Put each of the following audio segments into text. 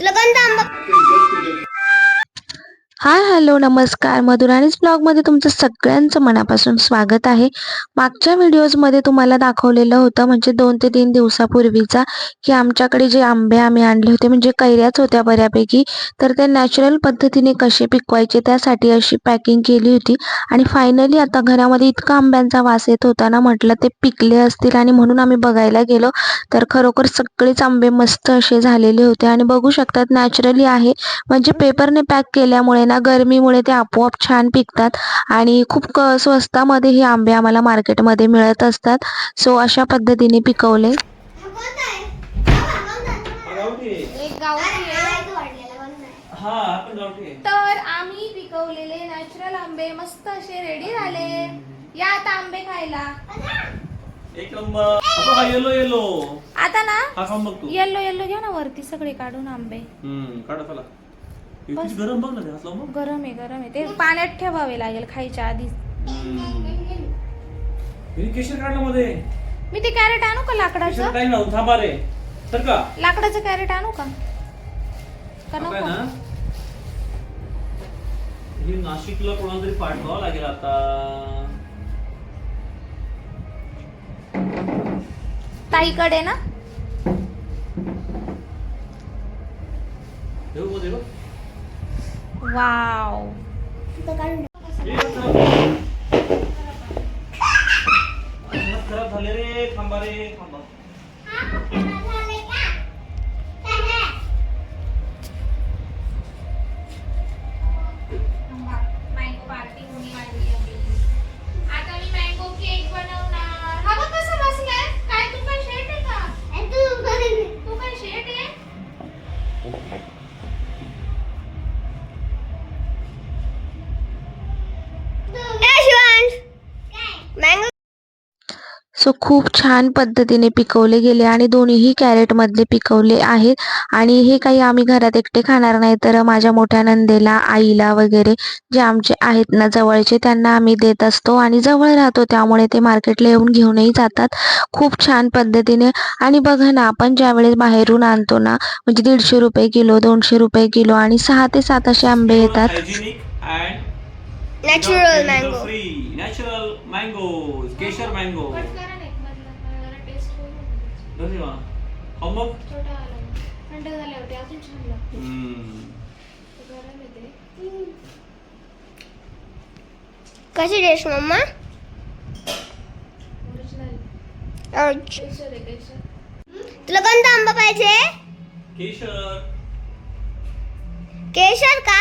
तुला कोणता आंबा? हाय हॅलो नमस्कार. मधुराणीज ब्लॉगमध्ये तुमचं सगळ्यांचं मनापासून स्वागत आहे. मागच्या व्हिडिओजमध्ये तुम्हाला दाखवलेलं होतं म्हणजे दोन ते तीन दिवसापूर्वीचा की आमच्याकडे जे आंबे आम्ही आणले होते म्हणजे कैऱ्याच होत्या बऱ्यापैकी तर ते नॅचरल पद्धतीने कसे पिकवायचे त्यासाठी अशी पॅकिंग केली होती. आणि फायनली आता घरामध्ये इतका आंब्यांचा वास येत होता ना म्हटलं ते पिकले असतील आणि म्हणून आम्ही बघायला गेलो तर खरोखर सगळेच आंबे मस्त असे झालेले होते. आणि बघू शकतात नॅचरली आहे. म्हणजे पेपरने पॅक केल्यामुळे ना गरमीमुळे ते आपोआप छान पिकतात आणि खूप क स्वस्तामध्ये हे आंबे आम्हाला मार्केटमध्ये मिळत असतात. सो अशा पद्धतीने पिकवले. तर आम्ही पिकवलेले नॅचरल आंबे मस्त असे रेडी झाले. या आता आंबे खायला. एक नंबर. येलो येलो आता ना? येल्लो येल्लो घ्या ना वरती सगळे काढून आंबे. काढा चला. हे किती गरम बघ ना ते गरम आहे गरम आहे. ते पाण्यात ठेवावे लागेल खायच्या आधी केशर काढलं मध्ये. मी ते कॅरेट आणू का केशर लाकडाचं काय ना थांबा रे. तर का? लाकडाचं कॅरेट आणू का? का काय नको? ना. हे नाशिकला कोणाला तरी पाठवावं लागेल आता. ताईकडे ना? हे बघ, हे बघ. वाव खराब झाले रे थांबा रे थांबा. खूप छान पद्धतीने पिकवले गेले आणि दोन्हीही कॅरेटमधले पिकवले आहेत. आणि हे काही आम्ही घरात एकटे खाणार नाही तर माझ्या मोठ्या नंदेला आईला वगैरे जे आमचे आहेत ना जवळचे त्यांना आम्ही देत असतो आणि जवळ राहतो. त्यामुळे ते मार्केटला येऊन घेऊनही जातात. खूप छान पद्धतीने. आणि बघा ना आपण ज्यावेळेस बाहेरून आणतो ना म्हणजे दीडशे रुपये किलो दोनशे रुपये किलो आणि सहा ते सात असे आंबे येतात. Natural mango free natural mango Kesar mango होईल खाऊ मग छोटा आला. थंड झाले होते अजून छान लागते. हम्म. गरम येते कशी टेस्ट मम्मा? ओरिजिनल औच. केशर आहे केशर. तुला कोणता आंबा पाहिजे? केशर. केशर का?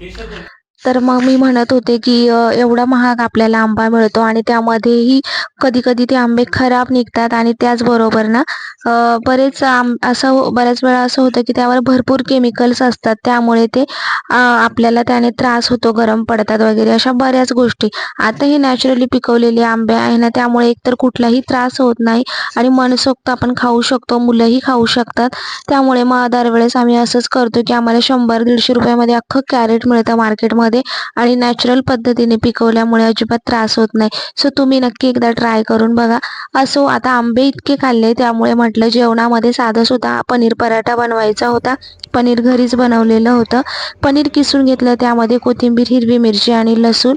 केशर. तर मग मी म्हणत होते की अ, एवढा महाग आपल्याला आंबा मिळतो आणि त्यामध्येही कधी कधी ते आंबे खराब निघतात आणि त्याचबरोबर ना बरेच आंब असं हो- बऱ्याच वेळा असं होतं की त्यावर भरपूर केमिकल्स असतात. त्यामुळे ते आपल्याला त्याने त्रास होतो गरम पडतात वगैरे अशा बऱ्याच गोष्टी. आता हे नॅचरली पिकवलेले आंबे आहे ना त्यामुळे एकतर कुठलाही त्रास होत नाही आणि मनसोक्त आपण खाऊ शकतो मुलंही खाऊ शकतात. त्यामुळे मग दरवेळेस आम्ही असंच करतो की आम्हाला शंभर दीडशे रुपयामध्ये अख्खं कॅरेट मिळतं मार्केटमध्ये आणि नॅचरल पद्धतीने पिकवल्यामुळे अजिबात त्रास होत नाही. सो तुम्ही नक्की एकदा ट्राय करून बघा. असो आता आंबे इतके खाल्ले त्यामुळे म्हटलं जेवणामध्ये साधं सुद्धा पनीर पराठा बनवायचा होता. पनीर घरीच बनवलेलं होतं. पनीर किसून घेतलं त्यामध्ये कोथिंबीर हिरवी मिरची आणि लसूण.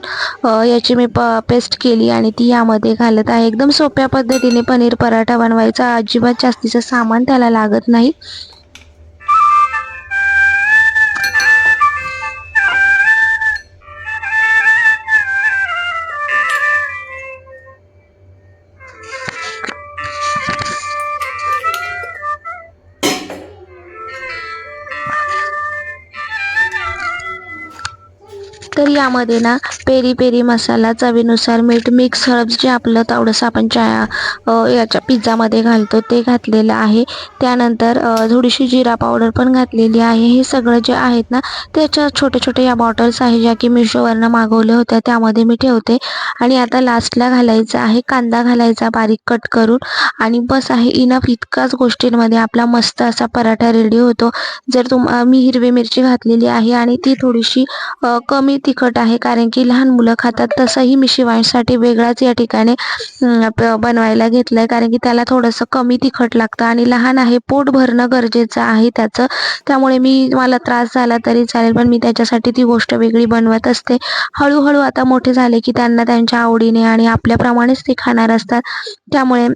याची मी प पेस्ट केली आणि ती यामध्ये घालत आहे. एकदम सोप्या पद्धतीने पनीर पराठा बनवायचा. अजिबात जास्तीचं सामान त्याला लागत नाही. तर यामध्ये ना पेरी पेरी मसाला चवीनुसार मीठ मिक्स हर्ब्स जे आपलं तेवढंसं आपण चा याच्या पिझ्झामध्ये घालतो ते घातलेलं आहे. त्यानंतर थोडीशी जिरा पावडर पण घातलेली आहे. हे सगळं जे आहेत ना त्याच्या छोटे छोटे या बॉटल्स आहे ज्या की मिशोवरनं मागवल्या होत्या. त्यामध्ये मी ठेवते. आणि आता लास्टला घालायचं आहे कांदा घालायचा बारीक कट करून. आणि बस आहे इनफ इतकाच गोष्टींमध्ये आपला मस्त असा पराठा रेडी होतो. जर तुम मी हिरवी मिरची घातलेली आहे आणि ती थोडीशी कमी तिखट आहे कारण की लहान मुलं खातात तसंही मी शिवायसाठी वेगळाच या ठिकाणी बनवायला घेतलं बनवायला घेतलंय. कारण की त्याला थोडंसं कमी तिखट लागतं आणि लहान आहे पोट भरणं गरजेचं आहे त्याचं. त्यामुळे मी मला त्रास झाला तरी चालेल पण मी त्याच्यासाठी ती गोष्ट वेगळी बनवत असते. हळूहळू आता मोठे झाले की त्यांना त्यांच्या आवडीने आणि आपल्याप्रमाणेच ते खाणार असतात. त्यामुळे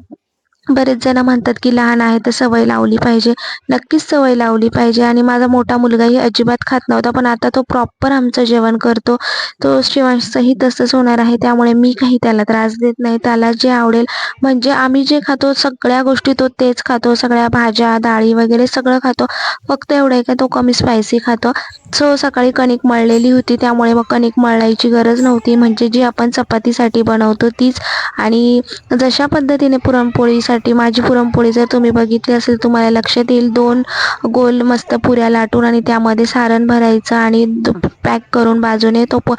बरेच जण म्हणतात की लहान आहे तर सवय लावली पाहिजे. नक्कीच सवय लावली पाहिजे आणि माझा मोठा मुलगाही अजिबात खात नव्हता पण आता तो प्रॉपर आमचं जेवण करतो. तो शिवांशचंही तसंच होणार आहे त्यामुळे मी काही त्याला त्रास देत नाही. त्याला जे आवडेल म्हणजे आम्ही जे खातो सगळ्या गोष्टी तो तेच खातो. सगळ्या भाज्या डाळी वगैरे सगळं खातो. फक्त एवढं आहे का तो कमी स्पायसी खातो. सो सकाळी कणिक मळलेली होती त्यामुळे मग कणिक मळायची गरज नव्हती. म्हणजे जी आपण चपातीसाठी बनवतो तीच. आणि जशा पद्धतीने पुरणपोळीसाठी माझी पुरणपोळी जर तुम्ही बघितली असेल तुम्हाला लक्षात येईल दोन गोल मस्त पुऱ्या लाटून आणि त्यामध्ये सारण भरायचं आणि पॅक करून बाजूने तो प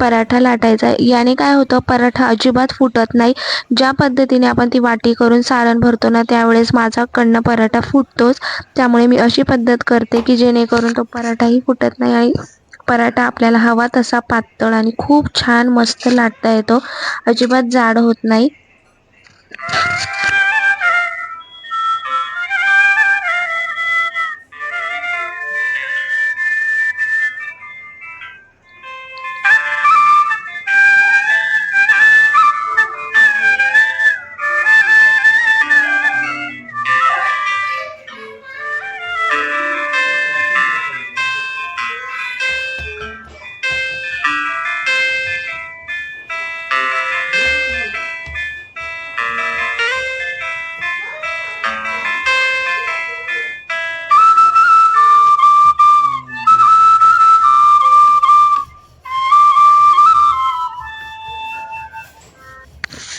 पराठा लाटायचा. याने काय होतं पराठा अजिबात फुटत नाही. ज्या पद्धतीने आपण ती वाटी करून सारण भरतो ना त्यावेळेस माझा कडनं पराठा फुटतोच. त्यामुळे मी अशी पद्धत करते की जेणेकरून तो पराठाही फुटत नाही आणि पराठा आपल्याला हवा तसा पातळ आणि खूप छान मस्त लाटता येतो. अजिबात जाड होत नाही.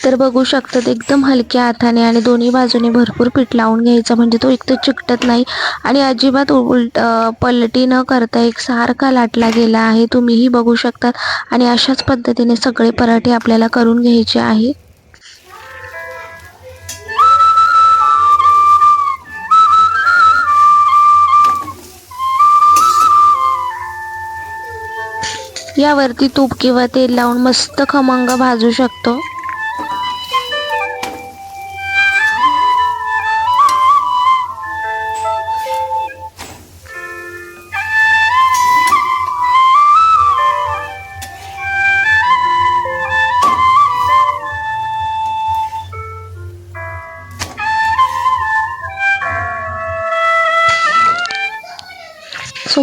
तर बघू शकतात एकदम हलक्या हाताने आणि दोन्ही बाजूने भरपूर पीठ लावून घ्यायचं म्हणजे तो एक तर चिकटत नाही. आणि अजिबात उलट पलटी न करता एक सारखा लाटला गेला आहे तुम्हीही बघू शकतात. आणि अशाच पद्धतीने सगळे पराठे आपल्याला करून घ्यायचे आहे. यावरती तूप किंवा तेल लावून मस्त खमंग भाजू शकतो.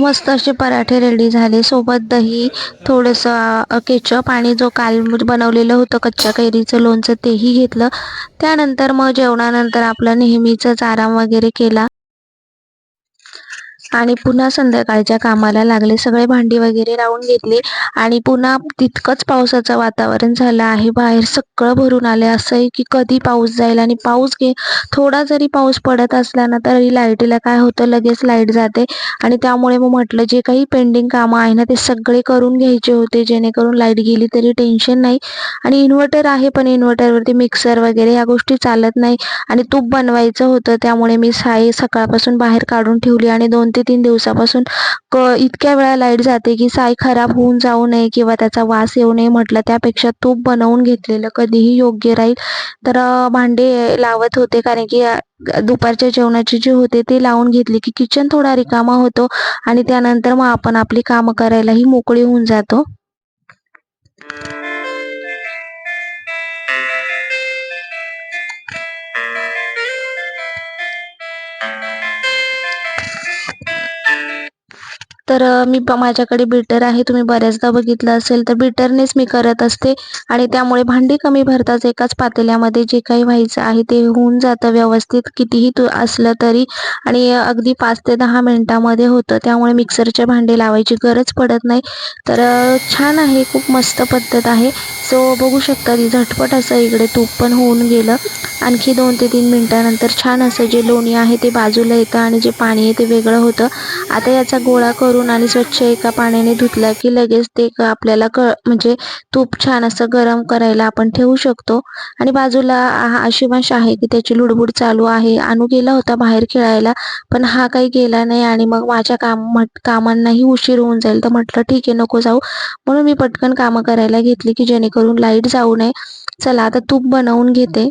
मस्त असे पराठे रेडी झाले. सोबत दही थोडंसं केचप आणि जो काल बनवलेलं होतं कच्च्या कैरीचं लोणचं तेही घेतलं. त्यानंतर मग जेवणानंतर आपलं नेहमीचाच आराम वगैरे केला. आणि पुन्हा संध्याकाळच्या कामाला लागले सगळे भांडी वगैरे राहून घेतली आणि पुन्हा तितकंच पावसाचं वातावरण झालं आहे. बाहेर सगळं भरून आले असं आहे की कधी पाऊस जाईल आणि पाऊस घे थोडा जरी पाऊस पडत असला ना तरी लाईटीला काय होतं लगेच लाइट जाते. आणि त्यामुळे मग म्हटलं जे काही पेंडिंग कामं आहे ना ते सगळे करून घ्यायचे होते जेणेकरून लाइट गेली तरी टेन्शन नाही. आणि इन्व्हर्टर आहे पण इन्व्हर्टरवरती मिक्सर वगैरे ह्या गोष्टी चालत नाही. आणि तूप बनवायचं होतं त्यामुळे मी साई सकाळपासून बाहेर काढून ठेवली आणि दोन ते तीन दिवसापासून क इतक्या वेळा लाइट जाते की साय खराब होऊन जाऊ नये किंवा त्याचा वास येऊ नये म्हटलं त्यापेक्षा तूप बनवून घेतलेलं कधीही योग्य राहील. तर भांडे लावत होते कारण की दुपारच्या जेवणाची जी होते ते लावून घेतली की किचन थोडा रिकामा होतो आणि त्यानंतर मग आपण आपली कामं करायलाही मोकळी होऊन जातो. तर मी प- माझ्याकडे बीटर आहे. तुम्ही बऱ्याचदा बघितलं असेल तर बीटरनेच मी करत असते. आणि त्यामुळे भांडी कमी भरताच एकाच पातेल्यामध्ये जे काही व्हायचं आहे ते होऊन जातं व्यवस्थित कितीही तू असलं तरी. आणि अगदी पाच ते दहा मिनिटामध्ये होतं. त्यामुळे मिक्सरचे भांडे लावायची गरज पडत नाही. तर छान आहे. खूप मस्त पद्धत आहे. सो बघू शकता ती झटपट असं इकडे तूप पण होऊन गेलं. आणखी दोन ते तीन मिनटानंतर छान असं जे लोणी आहे ते बाजूला येतं आणि जे पाणी आहे ते वेगळं होतं. आता याचा गोळा करून आणि स्वच्छ एका पाण्याने धुतला की लगेच ते क- आपल्याला क म्हणजे तूप छान असं गरम करायला आपण ठेवू शकतो. आणि बाजूला हा शिवांश आहे की त्याची लुडबुड चालू आहे. अनु गेला होता बाहेर खेळायला पण हा काही गेला नाही आणि मग माझ्या काम म्हट- कामांनाही उशीर होऊन जाईल. तर म्हटलं ठीक आहे नको जाऊ. म्हणून मी पटकन कामं करायला घेतली की जेणेकरून लाइट जाऊ नये. चला आता तूप बनवून घेते.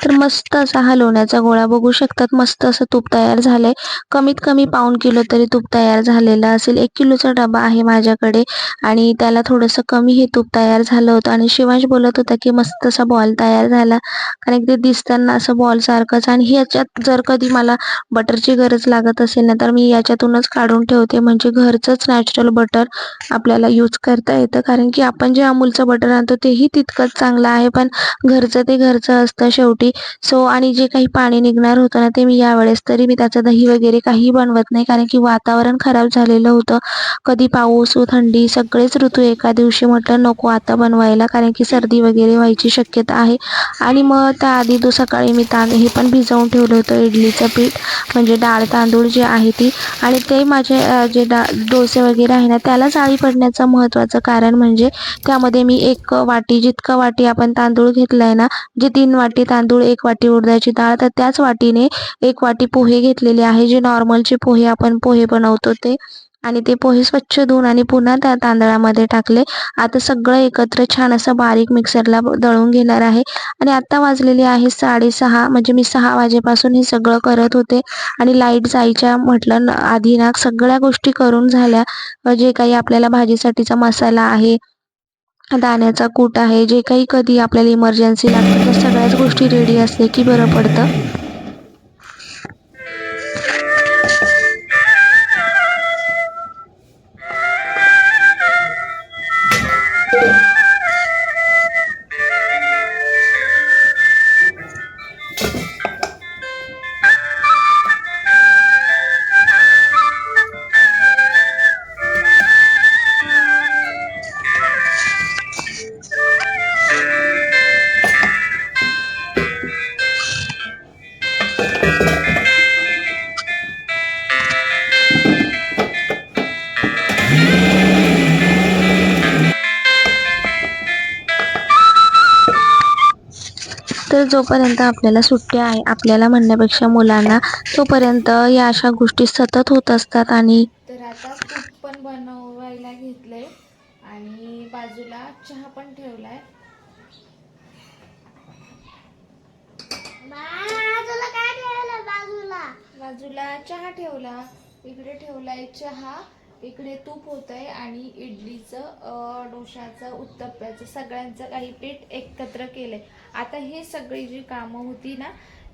तर मस्त असा हा लोण्याचा गोळा. बघू शकतात मस्त असं तूप तयार झालंय. कमीत कमी पाऊण किलो तरी तूप तयार झालेलं असेल. एक किलोचा डबा आहे माझ्याकडे आणि त्याला थोडंसं कमी हे तूप तयार झालं होतं आणि शिवांश बोलत होता की मस्त असा बॉल तयार झाला. कारण ते दिसताना असं बॉल सारखंच आणि ह्याच्यात जर कधी मला बटरची गरज लागत असेल ना तर मी याच्यातूनच काढून ठेवते. म्हणजे घरचंच नॅचरल बटर आपल्याला यूज करता येतं. कारण की आपण जे अमूलचं बटर आणतो तेही तितकंच चांगलं आहे. पण घरचं ते घरचं असतं. शेवटी सो आणि जे काही पाणी निघणार होतं ना ते मी यावेळेस तरी मी त्याचं दही वगैरे काही बनवत नाही. कारण की वातावरण खराब झालेलं होतं. कधी पाऊस थंडी सगळेच ऋतू एका दिवशी म्हटलं नको आता बनवायला. कारण की सर्दी वगैरे व्हायची शक्यता आहे. आणि मग त्याआधी दो सकाळी मी तांदूळ हे पण भिजवून ठेवलं होतं इडलीचं पीठ म्हणजे डाळ तांदूळ जे आहे ती. आणि ते माझे जे डा डोसे वगैरे आहे ना त्याला जाळी पडण्याचं महत्त्वाचं कारण म्हणजे त्यामध्ये मी एक वाटी जितकं वाटी आपण तांदूळ घेतलाय ना जे तीन वाटी तांदूळ एक वाटी उडदाची डाळ तर त्याच वाटीने एक वाटी पोहे घेतलेले आहे जे नॉर्मलचे पोहे आपण पोहे बनवतो ते. आणि ते पोहे स्वच्छ धुवून आणि पुन्हा त्या तांदळामध्ये टाकले. आता सगळं एकत्र छान असं बारीक मिक्सरला दळून घेणार आहे. आणि आता वाजलेली आहे साडेसहा म्हणजे मी सहा वाजेपासून हे सगळं करत होते. आणि लाइट जायच्या म्हटलं आधी ना सगळ्या गोष्टी करून झाल्या. जे काही आपल्याला भाजीसाठीचा मसाला आहे दाण्याचा कूट आहे. जे काही कधी आपल्याला इमर्जन्सी लागतं त्या सगळ्याच गोष्टी रेडी असले की बरं पडतं. जोपर्यंत आपल्याला सुट्ट्या आहे आपल्याला म्हणण्यापेक्षा मुलांना तोपर्यंत या अशा गोष्टी सतत होत असतात आणि तर आता तूप पण बनवायला घेतलंय आणि बाजूला चहा पण ठेवलाय. तुला काय ठेवलं बाजूला? बाजूला चहा ठेवला. इकडे ठेवलाय चहा. इकडे तूप होतंय आणि इडलीचं डोशाचं उत्तप्प्याचं सगळ्यांचं काही पीठ एकत्र केलं आहे आता हे सगळी जी कामं होती ना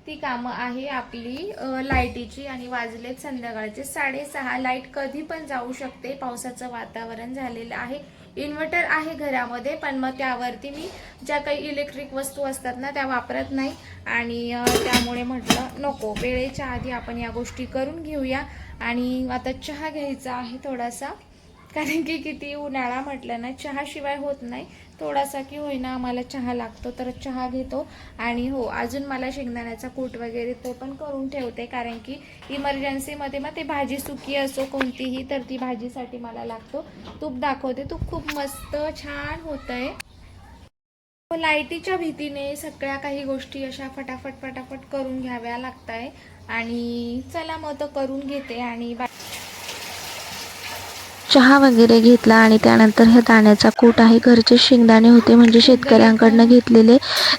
ती कामं आहे आपली लाईटीची आणि वाजलेत संध्याकाळचे. साडेसहा लाइट कधी पण जाऊ शकते. पावसाचं वातावरण झालेलं आहे. इन्व्हर्टर आहे घरामध्ये पण मग त्यावरती मी ज्या काही इलेक्ट्रिक वस्तू असतात ना त्या वापरत नाही. आणि त्यामुळे म्हटलं नको. वेळेच्या आधी आपण या गोष्टी करून घेऊया. आणि आता चहा घ्यायचा आहे थोडासा. कारण की किती उन्हाळा म्हटलं ना चहाशिवाय होत नाही. थोडासा की होईना आम्हाला चहा लागतो तर चहा घेतो. आणि हो अजून मला शेंगदाण्याचा कूट वगैरे तो पण करून ठेवते. कारण की इमर्जन्सीमध्ये मग ते भाजी सुकी असो कोणतीही तर ती भाजीसाठी मला लागतो. तूप दाखवते. तूप खूप मस्त छान होतंय. लाईटीच्या भीतीने सगळ्या काही गोष्टी अशा फटाफट फटाफट करून घ्याव्या लागत आहे आणि चला मग तर करून घेते आणि बाकी चहा वगैरे घेतला आणि त्यानंतर हे दाण्याचा कूट आहे. घरचे शेंगदाणे होते म्हणजे शेतकऱ्यांकडनं घेतलेले.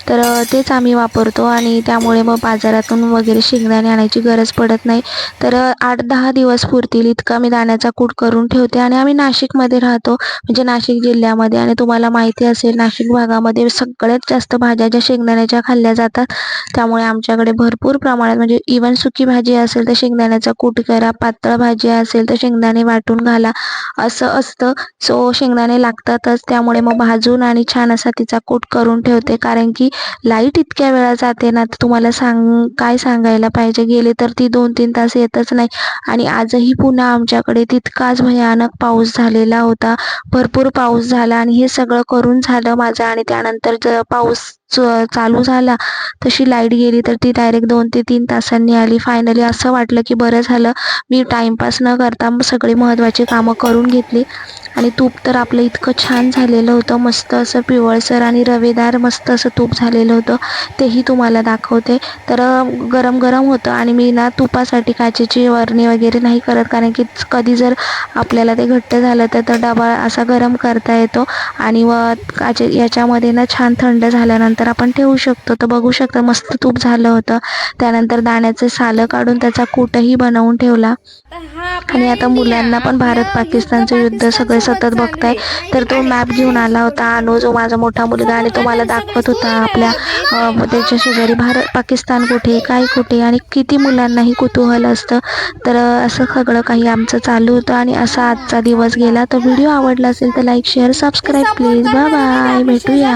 तर तेच आम्ही वापरतो आणि त्यामुळे मग बाजारातून वगैरे शेंगदाणे आणायची गरज पडत नाही. तर आठ दहा दिवस पुरतील इतका मी दाण्याचा कूट करून ठेवते आणि आम्ही नाशिकमध्ये राहतो. म्हणजे नाशिक जिल्ह्यामध्ये आणि तुम्हाला माहिती असेल नाशिक भागामध्ये सगळ्यात जास्त भाज्या ज्या शेंगदाण्याच्या खाल्ल्या जातात त्यामुळे आमच्याकडे भरपूर प्रमाणात म्हणजे इवन सुकी भाजी असेल तर शेंगदाण्याचा कूट करा पातळ भाजी असेल तर शेंगदाणे वाटून घाला. असं असतं. सो शेंगदाणे लागतातच. त्यामुळे मग भाजून आणि छान असा तिचा कूट करून ठेवते. कारण की लाइट इतक्या वेळा जाते ना तर तुम्हाला सांग काय सांगायला पाहिजे? गेले तर ती दोन तीन तास येतच नाही. आणि आजही पुन्हा आमच्याकडे तितकाच भयानक पाऊस झालेला होता. भरपूर पाऊस झाला आणि हे सगळं करून झालं माझं आणि त्यानंतर पाऊस च- चालू झाला. तशी लाइट गेली तर ती डायरेक्ट दोन ते तीन तासांनी आली. फायनली असं वाटलं की बरं झालं. मी टाईमपास न करता सगळी महत्त्वाची कामं करून घेतली. आणि तूप तर आपलं इतकं छान झालेलं होतं. मस्त असं पिवळसर आणि रवेदार मस्त असं तूप झालेलं होतं. तेही तुम्हाला दाखवते. तर गरम गरम होतं आणि मी ना तुपासाठी काचेची वरणी वगैरे नाही करत. कारण की कधी जर आपल्याला ते घट्ट झालं तर तो डबा असा गरम करता येतो. आणि व काचे याच्यामध्ये ना छान थंड झाल्यानंतर आपण ठेवू शकतो. तर बघू शकता मस्त तूप झालं होतं. त्यानंतर दाण्याचे सालं काढून त्याचा कूटही बनवून ठेवला. तर आणि आता मुलांना पण भारत पाकिस्तानचं युद्ध सगळे सतत बघताय. तर तो मॅप घेऊन आला होता. अनु जो माझा मोठा मुलगा आणि तो मला दाखवत होता आपल्या त्याच्या शेजारी भारत पाकिस्तान कुठे काय कुठे आणि किती मुलांनाही कुतूहल असतं. तर असं सगळं काही आमचं चालू होतं आणि असा आजचा दिवस गेला. तर व्हिडिओ आवडला असेल तर like share subscribe please bye bye भेटूया.